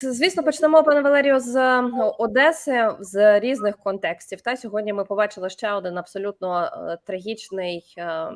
Звісно, почнемо, пане Валерію, з Одеси з різних контекстів. Та сьогодні ми побачили ще один абсолютно е, трагічний е, е,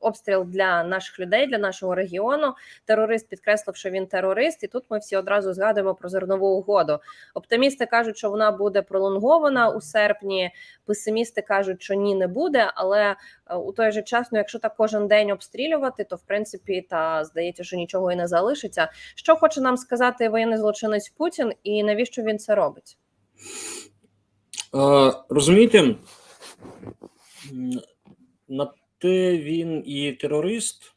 обстріл для наших людей, для нашого регіону. Терорист підкреслив, що він терорист, і тут ми всі одразу згадуємо про зернову угоду. Оптимісти кажуть, що вона буде пролонгована у серпні. Песимісти кажуть, що ні, не буде. Але у той же час, ну якщо так кожен день обстрілювати, то в принципі та здається, що нічого і не залишиться. Що хоче нам сказати воєнний злочинець Путін, і навіщо він це робить? Е, Розумієте, на те він і терорист,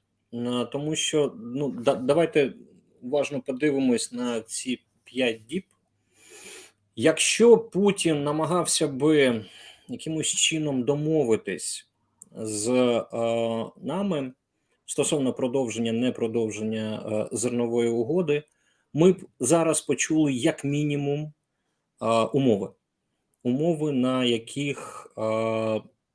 тому що ну, да, давайте уважно подивимось на ці п'ять діб. Якщо Путін намагався би якимось чином домовитись з е, нами стосовно продовження, не продовження е, зернової угоди, ми б зараз почули як мінімум е, умови умови, на яких,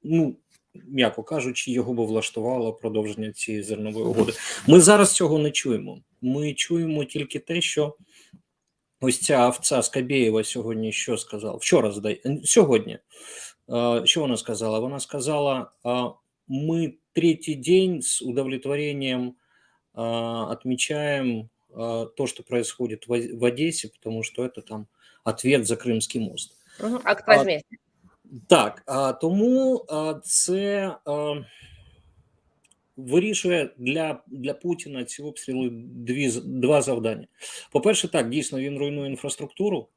ну м'яко кажучи, його би влаштувало продовження цієї зернової угоди. Ми зараз цього не чуємо. Ми чуємо тільки те, що ось ця овця Скабєєва сьогодні що сказала? Вчора здай сьогодні. Е, Що вона сказала? Вона сказала: е, ми третій день з удовлетворением э, отмечаем э, то, что происходит в, О- в Одессе, потому что это там ответ за Крымский мост. Угу. Акт А, возмездия. Так, а, тому а, це а, вирішує для, для Путіна ці обстріли дві, з- два завдання. По-перше, так, дійсно, він руйнує інфраструктуру,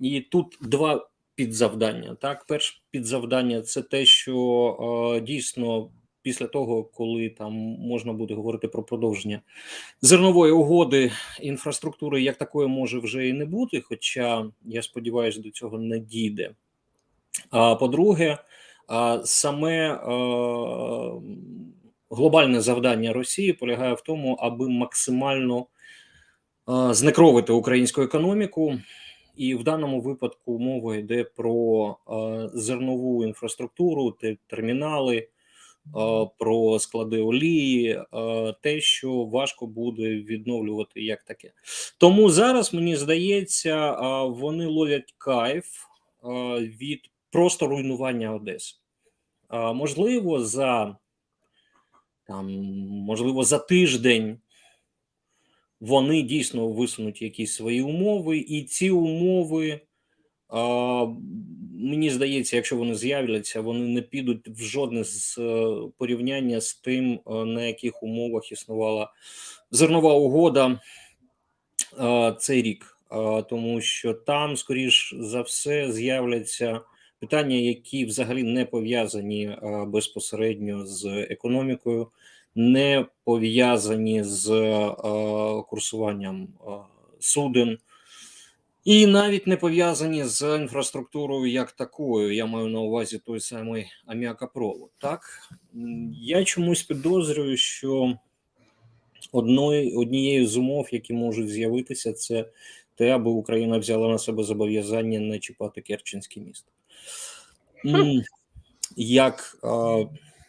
і тут два підзавдання. Так, перше підзавдання це те, що дійсно після того, коли там можна буде говорити про продовження зернової угоди, інфраструктури як такої може вже і не бути. Хоча я сподіваюся, до цього не дійде. А по-друге, саме е, глобальне завдання Росії полягає в тому, аби максимально е, знекровити українську економіку, і в даному випадку мова йде про е, зернову інфраструктуру, термінали, е, про склади олії, е, те, що важко буде відновлювати як таке. Тому зараз мені здається, вони ловлять кайф від просто руйнування Одеси. Можливо, за там, можливо, за тиждень вони дійсно висунуть якісь свої умови, і ці умови, мені здається, якщо вони з'являться, вони не підуть в жодне з е, порівняння з тим, е, на яких умовах існувала зернова угода цей рік, тому що там, скоріш за все, з'являться питання, які взагалі не пов'язані безпосередньо з економікою, не пов'язані з е, курсуванням е, суден. І навіть не пов'язані з інфраструктурою як такою. Я маю на увазі той самий аміакопровод. Так я чомусь підозрюю, що одною, однією з умов, які можуть з'явитися, це те, аби Україна взяла на себе зобов'язання не чіпати Керченський міст. Як, а,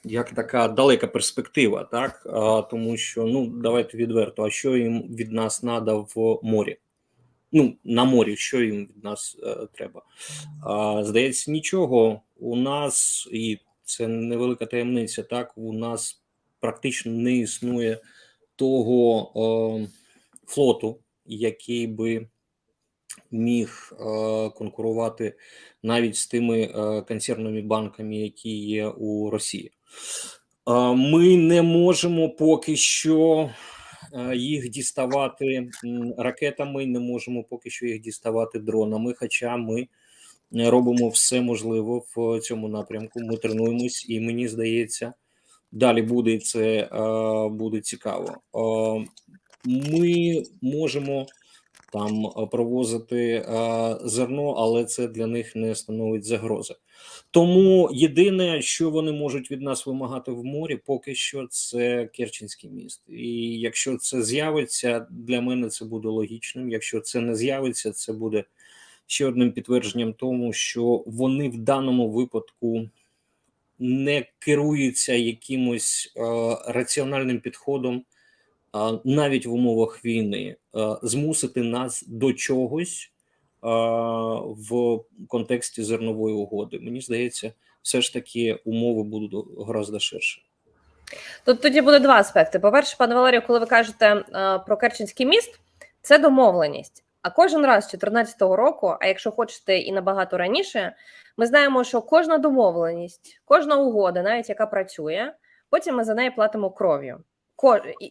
як така далека перспектива, так? А, тому що, ну, давайте відверто, а що їм від нас треба в морі? Ну, на морі, що їм від нас е, треба? А, здається, нічого. У нас, і це невелика таємниця, так, у нас практично не існує того е, флоту, який би міг е, конкурувати навіть з тими е, консервними банками, які є у Росії. Е, ми не можемо поки що їх діставати ракетами, не можемо поки що їх діставати дронами. Хоча ми робимо все можливе в цьому напрямку. Ми тренуємось, і мені здається, далі буде це буде цікаво. Ми можемо там е, провозити е, зерно, але це для них не становить загрози. Тому єдине, що вони можуть від нас вимагати в морі, поки що це Керченський міст. І якщо це з'явиться, для мене це буде логічним. Якщо це не з'явиться, це буде ще одним підтвердженням тому, що вони в даному випадку не керуються якимось е, раціональним підходом навіть в умовах війни змусити нас до чогось в контексті зернової угоди. Мені здається, все ж таки умови будуть гораздо ширше. Тут тоді буде два аспекти. По-перше, пане Валерію, коли ви кажете про Керченський міст, це домовленість. А кожен раз з 2014 року, а якщо хочете і набагато раніше, ми знаємо, що кожна домовленість, кожна угода, навіть яка працює, потім ми за неї платимо кров'ю.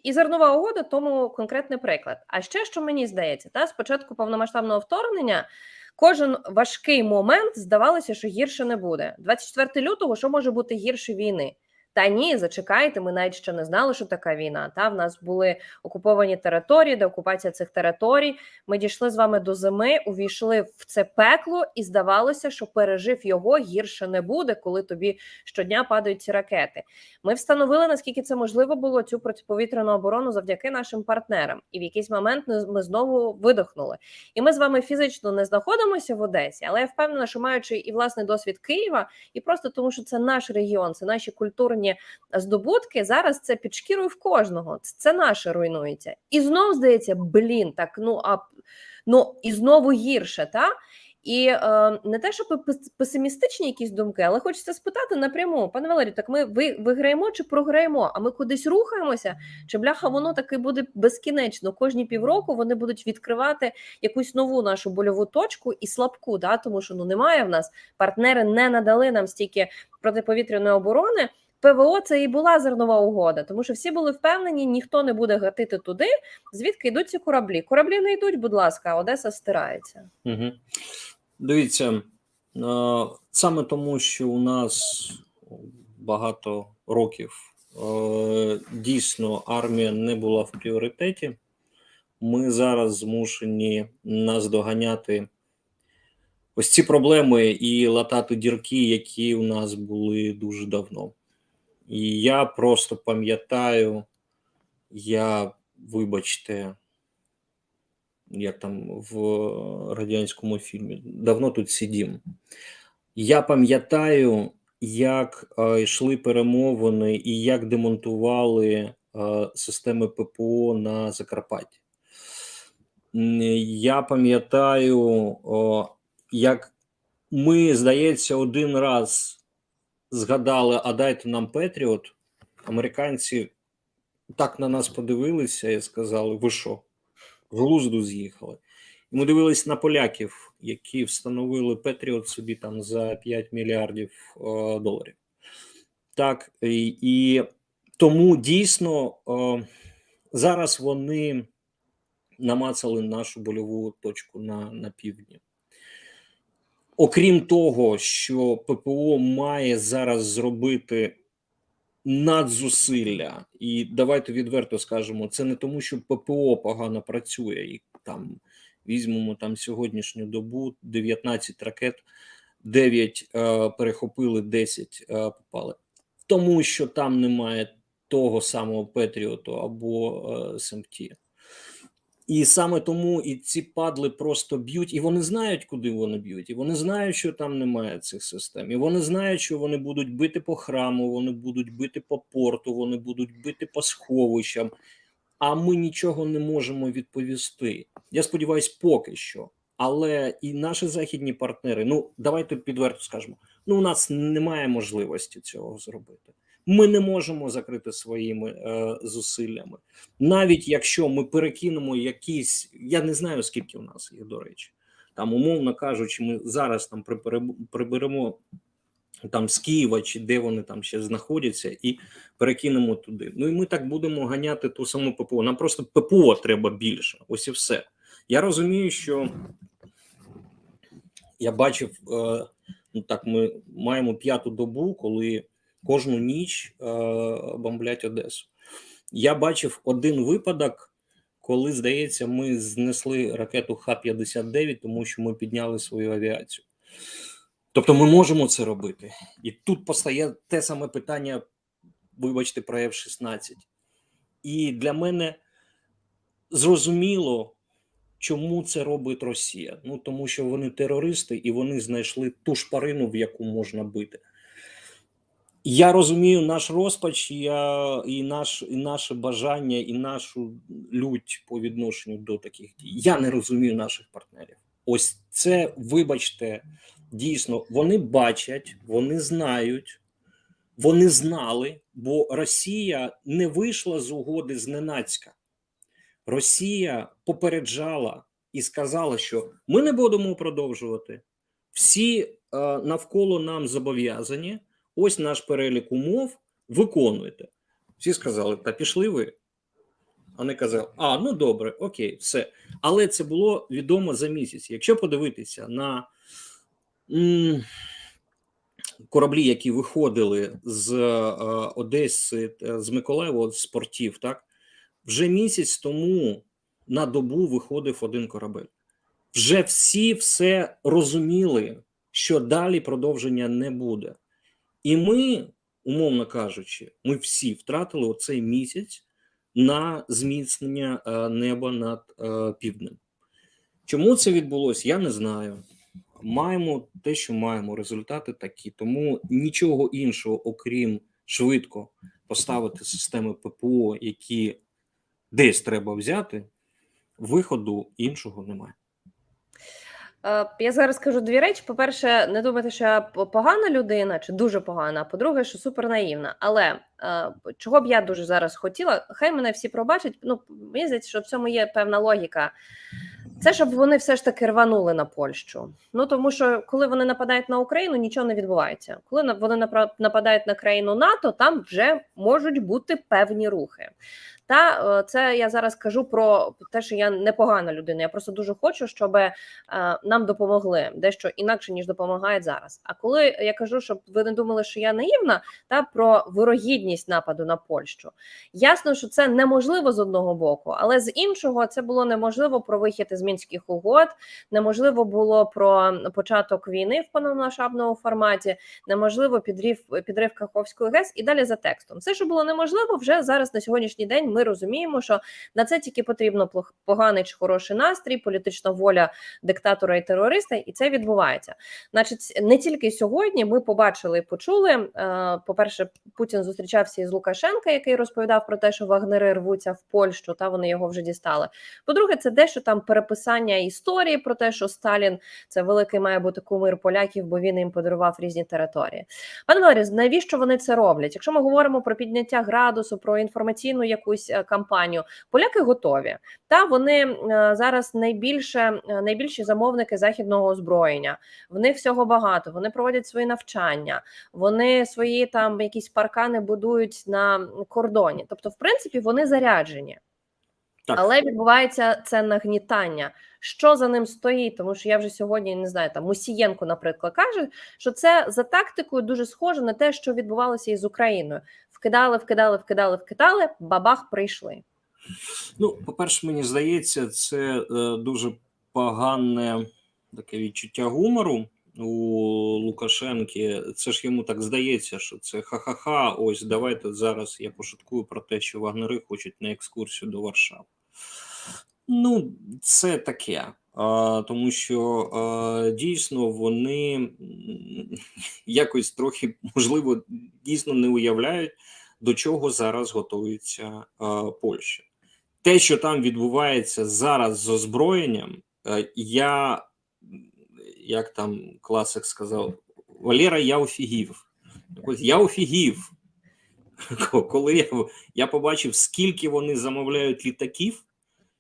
І зернова угода, тому конкретний приклад. А ще що мені здається, та спочатку повномасштабного вторгнення кожен важкий момент здавалося, що гірше не буде. 24 лютого, що може бути гірше війни? Та ні, зачекайте, ми навіть ще не знали, що така війна. Та в нас були окуповані території, де окупація цих територій. Ми дійшли з вами до зими, увійшли в це пекло, і здавалося, що пережив його гірше не буде, коли тобі щодня падають ці ракети. Ми встановили наскільки це можливо було цю протиповітряну оборону завдяки нашим партнерам. І в якийсь момент ми- знову видохнули. І ми з вами фізично не знаходимося в Одесі, але я впевнена, що маючи і власний досвід Києва, і просто тому, що це наш регіон, це наші культурні здобутки. Зараз це під шкірою в кожного. Це, наше руйнується. І знов здається, блін, так ну а ну і знову гірше, та. І е, не те, щоб песимістичні якісь думки, але хочеться спитати напряму, пане Валерію, так ми ви, виграємо чи програємо? А ми кудись рухаємося? Чи бляха воно таки буде безкінечно? Кожні півроку вони будуть відкривати якусь нову нашу больову точку і слабку, да? тому що ну немає в нас партнери не надали нам стільки протиповітряної оборони. ПВО це і була зернова угода, тому що всі були впевнені, ніхто не буде гатити туди, звідки йдуть ці кораблі. Кораблі не йдуть, будь ласка, Одеса стирається. Угу. Дивіться, е, саме тому, що у нас багато років е, дійсно армія не була в пріоритеті. Ми зараз змушені наздоганяти ось ці проблеми і латати дірки, які у нас були дуже давно. І я просто пам'ятаю, я, вибачте, як там в радянському фільмі, давно тут сидім. Я пам'ятаю, як е, йшли перемовини і як демонтували е, системи ППО на Закарпатті. Я пам'ятаю, о, як ми, здається, один раз згадали, а дайте нам Петріот. Американці так на нас подивилися і сказали: ви що? з глузду з'їхали. І ми дивились на поляків, які встановили Петріот собі там за 5 мільярдів е, доларів. Так, і, і тому дійсно е, зараз вони намацали нашу больову точку на, на півдні. Окрім того, що ППО має зараз зробити надзусилля, і давайте відверто скажемо, це не тому, що ППО погано працює, і там візьмемо там сьогоднішню добу 19 ракет, 9 е, перехопили, 10 е, попали. Тому що там немає того самого Петріоту або е, СМТ. І саме тому і ці падли просто б'ють, і вони знають, куди вони б'ють, і вони знають, що там немає цих систем. І вони знають, що вони будуть бити по храму, вони будуть бити по порту, вони будуть бити по сховищам. А ми нічого не можемо відповісти. Я сподіваюся, поки що. Але і наші західні партнери, ну давайте підверто скажемо: ну у нас немає можливості цього зробити. Ми не можемо закрити своїми е, зусиллями навіть якщо ми перекинемо якісь, я не знаю скільки у нас їх, до речі, там, умовно кажучи, ми зараз там приберемо, там з Києва чи де вони там ще знаходяться, і перекинемо туди. Ну і ми так будемо ганяти ту саму ППО. Нам просто ППО треба більше. Ось і все. Я розумію, що я бачив, е, ну так, ми маємо п'яту добу, коли кожну ніч е, бомблять Одесу. Я бачив один випадок, коли, здається, ми знесли ракету Х-59, тому що ми підняли свою авіацію. Тобто ми можемо це робити. І тут постає те саме питання, вибачте, про F-16. І для мене зрозуміло, чому це робить Росія. Ну тому що вони терористи і вони знайшли ту шпарину, в яку можна бити. Я розумію наш розпач, я, і, наш, і наше бажання, і нашу лють по відношенню до таких дій. Я не розумію наших партнерів. Ось це, вибачте, дійсно, вони бачать, вони знають, вони знали, бо Росія не вийшла з угоди зненацька. Росія попереджала і сказала, що ми не будемо продовжувати. Всі е, навколо нам зобов'язані. Ось наш перелік умов, виконуйте. Всі сказали, та пішли ви. Вони казали, а, ну добре, окей, все. Але це було відомо за місяць. Якщо подивитися на м, кораблі, які виходили з е, Одеси, е, з Миколаєва, з портів, так, вже місяць тому на добу виходив один корабель. Вже всі все розуміли, що далі продовження не буде. І ми, умовно кажучи, ми всі втратили оцей місяць на зміцнення е, неба над е, півднем. Чому це відбулося? Я не знаю. Маємо те, що маємо. Результати такі. Тому нічого іншого, окрім швидко поставити системи ППО, які десь треба взяти, виходу іншого немає. Е, Я зараз скажу дві речі. По-перше, не думайте, що я погана людина чи дуже погана. А по-друге, що супер наївна. Але е, чого б я дуже зараз хотіла, хай мене всі пробачать. Ну мені здається, що в цьому є певна логіка. Це щоб вони все ж таки рванули на Польщу. Ну тому що коли вони нападають на Україну, нічого не відбувається. Коли вони нападають на країну НАТО, там вже можуть бути певні рухи. Та е, це я зараз кажу про те, що я непогана людина. Я просто дуже хочу, щоб е, нам допомогли дещо інакше ніж допомагають зараз. А коли я кажу, щоб ви не думали, що я наївна, та про вирогідність нападу на Польщу, ясно, що це неможливо з одного боку, але з іншого це було неможливо про вихід із мінських угод, неможливо було про початок війни в повномасштабному форматі, неможливо підрив підрив Каховської ГЕС і далі за текстом. Все, що було неможливо, вже зараз на сьогоднішній день. Ми розуміємо, що на це тільки потрібно поганий чи хороший настрій, політична воля диктатора і терориста, і це відбувається. Значить, не тільки сьогодні ми побачили і почули. е, По-перше, Путін зустрічався із Лукашенка, який розповідав про те, що вагнери рвуться в Польщу, та вони його вже дістали. По-друге, це дещо там переписання історії про те, що Сталін це великий має бути кумир поляків, бо він їм подарував різні території. Пане Валерій, навіщо вони це роблять? Якщо ми говоримо про підняття градусу, про інформаційну якусь е, кампанію, поляки готові. Та вони е, зараз найбільше е, найбільші замовники західного озброєння. В них всього багато. Вони проводять свої навчання, вони свої там якісь паркани будують на кордоні. Тобто, в принципі, вони заряджені. Так. Але відбувається це нагнітання. Що за ним стоїть? Тому що я вже сьогодні не знаю, там Мусієнко, наприклад, каже, що це за тактикою дуже схоже на те, що відбувалося із Україною. Вкидали, вкидали, вкидали, вкидали, бабах прийшли. Ну, по-перше, мені здається, це е, дуже погане таке відчуття гумору у Лукашенки. Це ж йому так здається, що це ха-ха-ха. Ось давайте зараз я пошуткую про те, що вагнери хочуть на екскурсію до Варшави. Ну, це таке. А, тому що а, дійсно вони якось трохи, можливо, дійсно не уявляють, до чого зараз готується а, Польща те, що там відбувається зараз з озброєнням, е, я, як там класик сказав, Валера, я офігів. Я офігів. Коли я, я побачив, скільки вони замовляють літаків,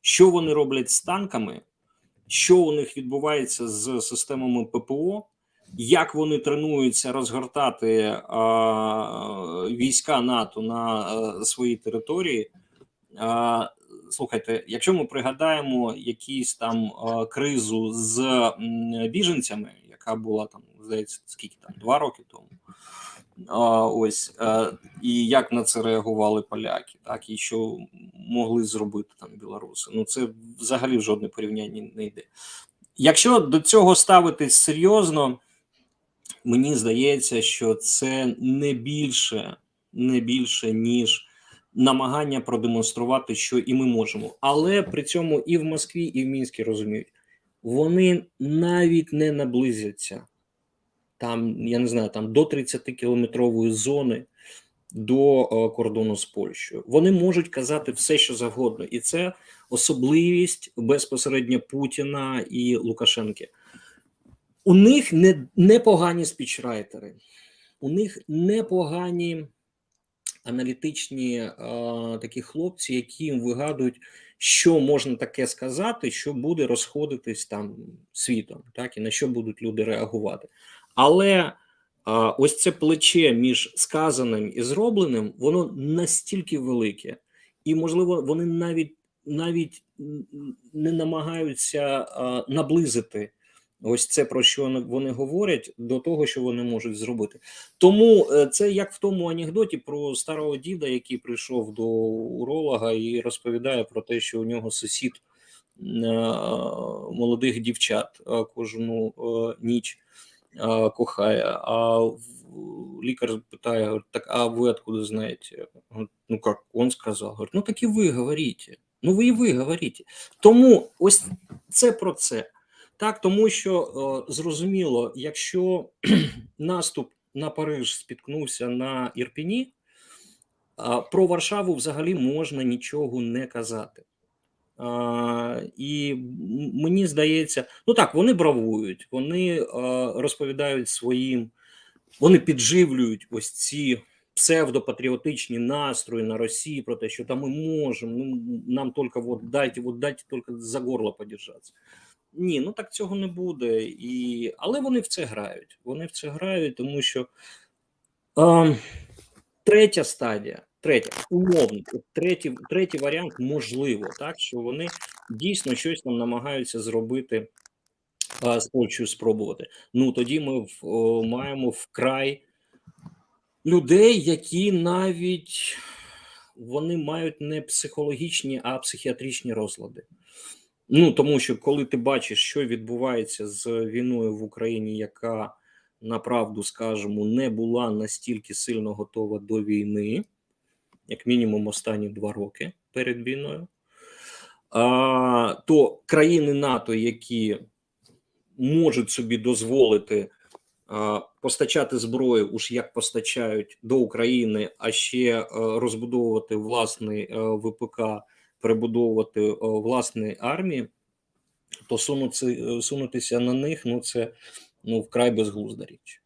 що вони роблять з танками, що у них відбувається з системами ППО, як вони тренуються розгортати а, війська НАТО на а, своїй території. А, слухайте, якщо ми пригадаємо якісь там а, кризу з біженцями, яка була там, здається, скільки там два роки тому. Ось а, і як на це реагували поляки, так і що могли зробити там білоруси. Ну це взагалі жодне порівняння не йде. Якщо до цього ставитись серйозно, мені здається, що це не більше, не більше ніж намагання продемонструвати, що і ми можемо. Але при цьому і в Москві, і в Мінську розуміють, вони навіть не наблизяться там, я не знаю, там до 30 кілометрової зони до е, кордону з Польщею. Вони можуть казати все, що завгодно, і це особливість безпосередньо Путіна і Лукашенки. У них не, непогані спічрайтери, у них непогані аналітичні е, такі хлопці, які їм вигадують, що можна таке сказати, що буде розходитись там світом, так і на що будуть люди реагувати. Але ось це плече між сказаним і зробленим, воно настільки велике, і можливо, вони навіть навіть не намагаються наблизити ось це, про що вони- говорять, до того, що вони можуть зробити. Тому е, це як в тому анекдоті про старого діда, який прийшов до уролога і розповідає про те, що у нього сусід е, молодих дівчат кожну е, ніч е, кохає. А лікар питає: так, а ви откуда знаєте? Ну як он сказав, говорить, ну так і ви говорите. Ну ви і ви говорите. Тому ось це про це. Так, тому що е, зрозуміло, якщо наступ на Париж спіткнувся на Ірпіні, а про Варшаву взагалі можна нічого не казати. І мені здається, ну так, вони бравують, вони розповідають своїм, вони підживлюють ось ці псевдопатріотичні настрої на Росії про те, що там ми можемо, ну, нам тільки от дайте, от дайте тільки за горло подержатися. Ні, ну так цього не буде. І... Але вони в це грають. Вони в це грають, тому що е, третя стадія, третя, умовно, третій, третій варіант можливо, так що вони дійсно щось там намагаються зробити а, з Польщею спробувати. Ну тоді ми в, о, маємо вкрай людей, які навіть вони мають не психологічні, а психіатричні розлади. Ну тому що коли ти бачиш, що відбувається з війною в Україні, яка направду скажемо не була настільки сильно готова до війни, як мінімум останні два роки перед війною, то країни НАТО, які можуть собі дозволити постачати зброю, уж як постачають до України, а ще а, розбудовувати власний а, ВПК, перебудовувати а, власні армії, то сунути, сунутися на них ну це ну вкрай безглузда річ.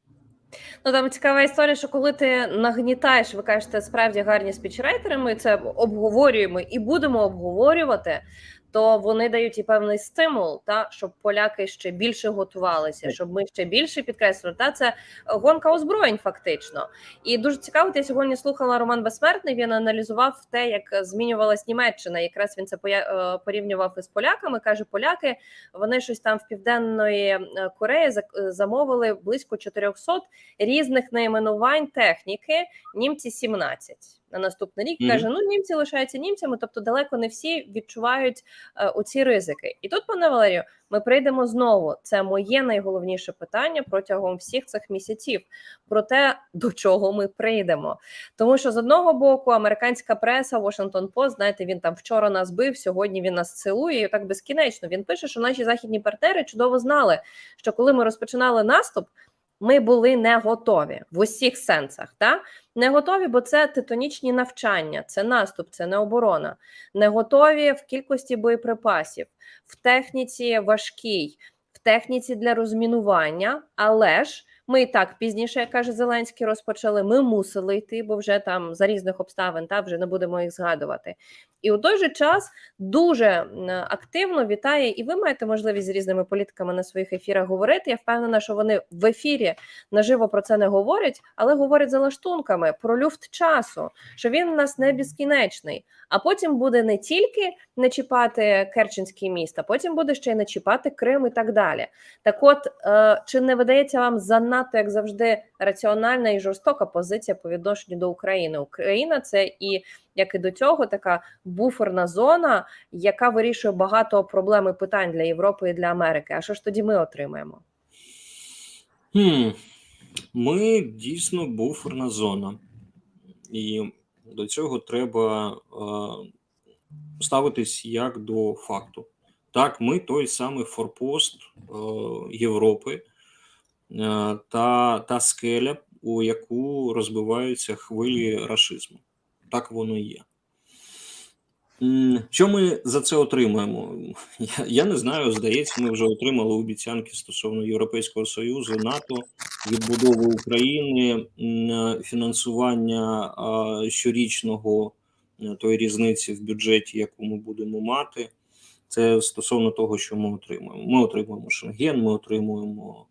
Ну там цікава історія, що коли ти нагнітаєш, ви кажете, справді гарні спічрайтери, ми це обговорюємо і будемо обговорювати. То вони дають і певний стимул, та щоб поляки ще більше готувалися, щоб ми ще більше підкреслили. Та це гонка озброєнь, фактично. І дуже цікаво. Я сьогодні слухала Роман Безсмертний. Він аналізував те, як змінювалась Німеччина. Якраз він це е, порівнював із поляками. каже, поляки вони щось там в південної е, Кореї зак- замовили близько 400 різних найменувань техніки. Німці 17 на наступний рік. Мгм. Каже: ну німці лишаються німцями, тобто далеко не всі відчувають е, оці ризики. І тут, пане Валерію, ми прийдемо знову. Це моє найголовніше питання протягом всіх цих місяців про те, до чого ми прийдемо. Тому що з одного боку американська преса, Washington Post, знаєте, він там вчора нас бив, сьогодні він нас цілує, і так безкінечно. Він пише, що наші західні партнери чудово знали, що коли ми розпочинали наступ. Ми були не готові в усіх сенсах, та не готові, бо це титонічні навчання, це наступ, це не оборона. Не готові в кількості боєприпасів, в техніці важкій, в техніці для розмінування, але ж ми і так пізніше, як каже Зеленський, розпочали. Ми мусили йти, бо вже там за різних обставин та вже не будемо їх згадувати. І у той же час дуже активно вітає, і ви маєте можливість з різними політиками на своїх ефірах говорити. Я впевнена, що вони в ефірі наживо про це не говорять, але говорять за лаштунками про люфт часу, що він у нас не безкінечний. А потім буде не тільки не чіпати Керченський міст, а потім буде ще й не чіпати Крим і так далі. Так, от е, чи не видається вам занадто, як завжди, раціональна і жорстока позиція по відношенню до України? Україна це і як і до цього, така буферна зона, яка вирішує багато проблем і питань для Європи і для Америки. А що ж тоді ми отримаємо? Хм. Ми дійсно буферна зона, і до цього треба е, ставитись як до факту. Так, ми той самий форпост е, Європи, та, та скеля, у яку розбиваються хвилі рашизму. Так воно є. Що ми за це отримаємо? Я, я не знаю. Здається, ми вже отримали обіцянки стосовно Європейського Союзу, НАТО, відбудови України, фінансування щорічного е, тої різниці в бюджеті, яку ми будемо мати. Це стосовно того, що ми отримуємо. Ми отримуємо Шенген, ми отримуємо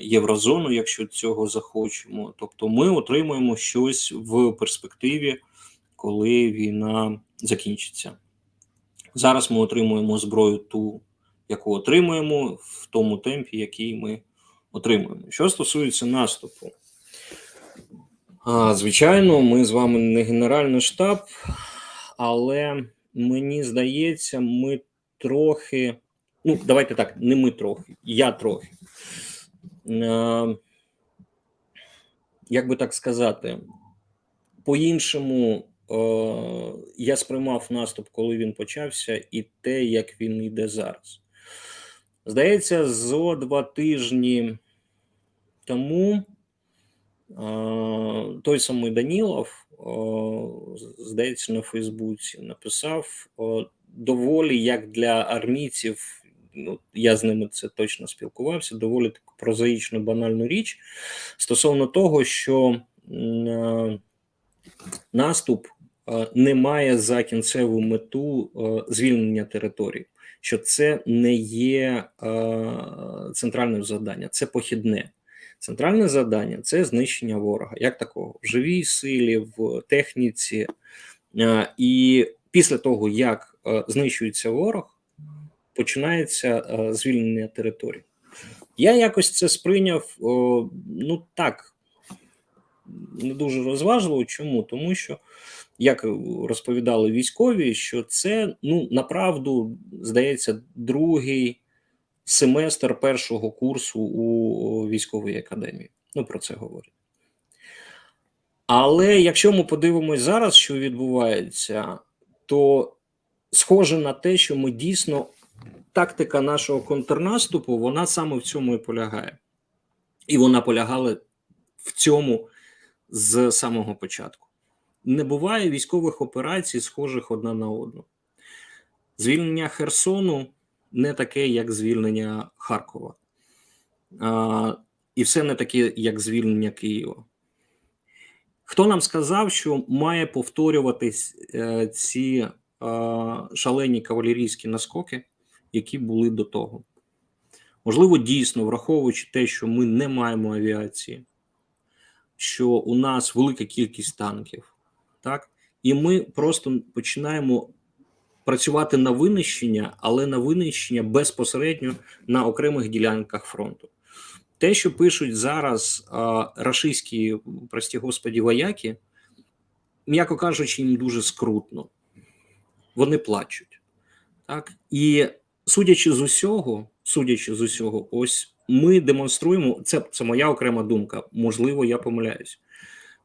Єврозону, якщо цього захочемо. Тобто, ми отримуємо щось в перспективі, коли війна закінчиться. Зараз ми отримуємо зброю ту, яку отримуємо, в тому темпі, який ми отримуємо. Що стосується наступу, звичайно, ми з вами не Генеральний штаб, але мені здається, ми трохи. Ну, давайте так, не ми трохи, я трохи. Е, як би так сказати, по-іншому е, я сприймав наступ, коли він почався, і те, як він йде зараз. Здається, зо два тижні тому е, той самий Данілов, е, здається, на Фейсбуці написав доволі як для армійців. Ну, я з ними це точно спілкувався. Доволі таку прозаїчну банальну річ стосовно того, що е, наступ е, не має за кінцеву мету е, звільнення територій, що це не є е, центральним завданням, це похідне. Центральне завдання це знищення ворога, як такого, в живій силі, в техніці. Е, І після того, як е, знищується ворог, починається е, звільнення територій. Я якось це сприйняв ну так, не дуже розважливо. Чому? Тому що, як розповідали військові, що це ну направду здається другий семестр першого курсу у військовій академії. Ну про це говорять. Але якщо ми подивимось зараз, що відбувається, то схоже на те, що ми дійсно тактика нашого контрнаступу, вона саме в цьому і полягає. І вона полягала в цьому з самого початку. Не буває військових операцій, схожих одна на одну. Звільнення Херсону не таке, як звільнення Харкова. А, і все не таке, як звільнення Києва. Хто нам сказав, що має повторюватись е, ці е, шалені кавалерійські наскоки, які були до того? Можливо, дійсно, враховуючи те, що ми не маємо авіації, що у нас велика кількість танків, так, і ми просто починаємо працювати на винищення, але на винищення безпосередньо на окремих ділянках фронту. Те, що пишуть зараз а, рашистські, прості господі, вояки, м'яко кажучи, їм дуже скрутно. Вони плачуть. Так? І судячи з усього, судячи з усього, ось ми демонструємо, це, це моя окрема думка, можливо, я помиляюсь.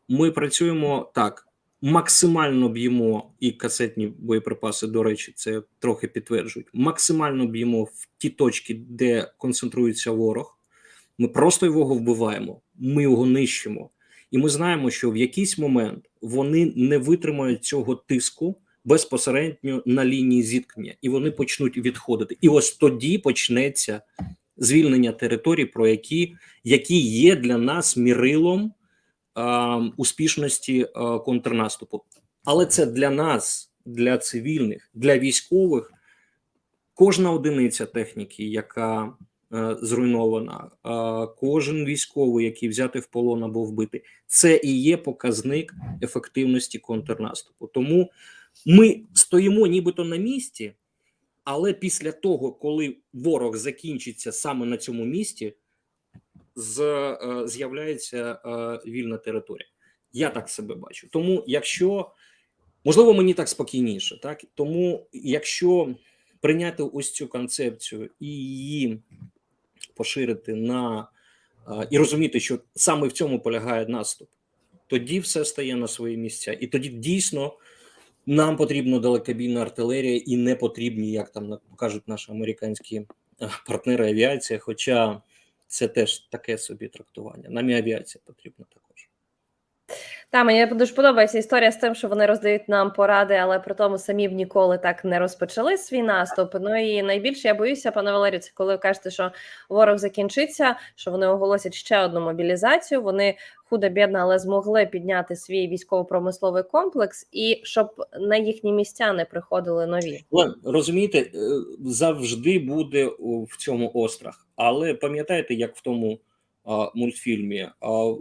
Ми працюємо так, максимально б'ємо і касетні боєприпаси, до речі, це трохи підтверджують. Максимально б'ємо в ті точки, де концентрується ворог. Ми просто його вбиваємо, ми його нищимо. І ми знаємо, що в якийсь момент вони не витримають цього тиску безпосередньо на лінії зіткнення, і вони почнуть відходити. І ось тоді почнеться звільнення територій, про які, які є для нас мірилом е, успішності е, контрнаступу. Але це для нас, для цивільних, для військових, кожна одиниця техніки, яка е, зруйнована, е, кожен військовий, який взяти в полон або вбити, це і є показник ефективності контрнаступу. Тому ми стоїмо нібито на місці, але після того, коли ворог закінчиться саме на цьому місці, е, з'являється е, вільна територія. Я так себе бачу. Тому, якщо можливо, мені так спокійніше, так тому, якщо прийняти ось цю концепцію і її поширити на е, і розуміти, що саме в цьому полягає наступ, тоді все стає на свої місця, і тоді дійсно. Нам потрібна далекобійна артилерія і не потрібні, як там кажуть наші американські е, партнери авіація. Хоча це теж таке собі трактування. Нам і авіація потрібна також. Та мені дуже подобається історія з тим, що вони роздають нам поради, але при тому самі б ніколи так не розпочали свій наступ. Ну і найбільше я боюся, пане Валерію, це коли ви кажете, що ворог закінчиться, що вони оголосять ще одну мобілізацію. Вони худо бідно, але змогли підняти свій військово-промисловий комплекс, і щоб на їхні місця не приходили нові. Розумієте, е, завжди буде в цьому острах. Але пам'ятаєте, як в тому а, мультфільмі а,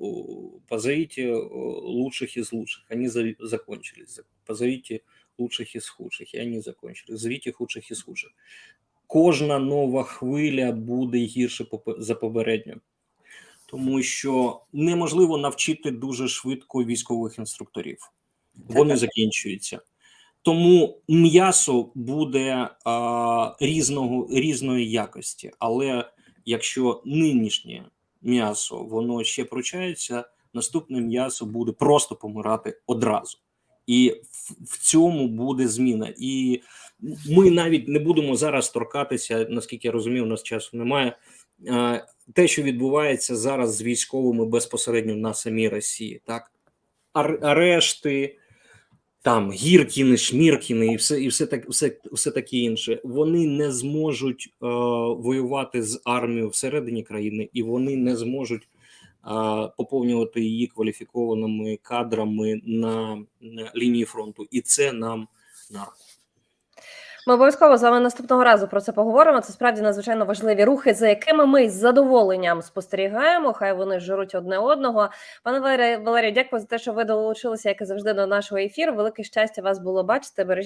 «Позовите е, лучших із лучших, вони за- закончились. Позовите лучших із худших, і вони закончились. Зовіть худших із худших. Кожна нова хвиля буде гірше за попередню. Тому що неможливо навчити дуже швидко військових інструкторів. Вони закінчуються. Тому м'ясо буде а, різного різної якості, але якщо нинішнє м'ясо воно ще пручається, наступне м'ясо буде просто помирати одразу, і в, цьому буде зміна. І ми навіть не будемо зараз торкатися, наскільки я розумію, у нас часу немає. а, Те, що відбувається зараз з військовими безпосередньо на самій Росії, так Ар- арешти, там Гіркіни, Шміркіни і все, і все так, все, все таке інше. Вони не зможуть е, воювати з армією всередині країни, і вони не зможуть е, поповнювати її кваліфікованими кадрами на, на лінії фронту, і це нам на руку. Ми обов'язково з вами наступного разу про це поговоримо. Це справді надзвичайно важливі рухи, за якими ми з задоволенням спостерігаємо. Хай вони жируть одне одного. Пане Валерію, дякую за те, що ви долучилися, як і завжди, до нашого ефіру. Велике щастя вас було бачити. Бережіть